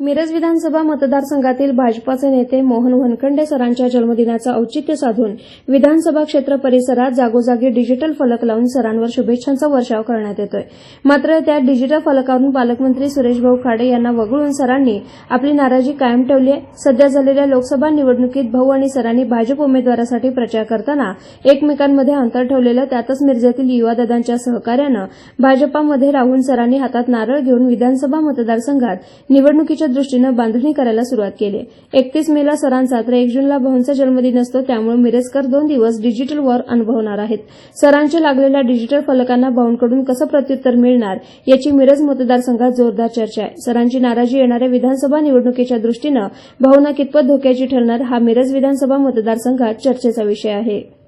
मिरज विधानसभा मतदारसंघातील भाजपाचे नेते मोहन वनखंडे सरांच्या जन्मदिनाचं औचित्य साधून विधानसभा क्षेत्र परिसरात जागोजागी डिजिटल फलक लावून सरांवर शुभेच्छांचा वर्षाव करण्यात येतोय. मात्र त्या डिजिटल फलकावरून पालकमंत्री सुरेशभाऊ खाडे यांना वगळून सरांनी आपली नाराजी कायम ठेवली आहे. सध्या झालेल्या लोकसभा निवडणुकीत भाऊ आणि सरांनी भाजप उमेदवारासाठी प्रचार करताना एकमेकांमध्ये अंतर ठेवलेलं त्यातच मिरजेतील युवादादांच्या सहकार्यानं भाजपामध्ये राहून सरांनी हातात नारळ घेऊन विधानसभा मतदारसंघात निवडणुकीच्या दृष्टीनं बांधणी करायला सुरुवात केली. एकतीस मेला सरांचा तर एक जूनला भाऊंचा जन्मदिन असतो त्यामुळे मिरजकर दोन दिवस डिजिटल वॉर अनुभवणार आहेत. सरांच्या लागलेल्या डिजिटल फलकांना भाऊंकडून कसं प्रत्युत्तर मिळणार याची मिरज मतदारसंघात जोरदार चर्चा आहे. सरांची नाराजी येणाऱ्या विधानसभा निवडणुकीच्या दृष्टीनं भाऊंना कितपत धोक्याची ठरणार हा मिरज विधानसभा मतदारसंघात चर्चेचा विषय आहे.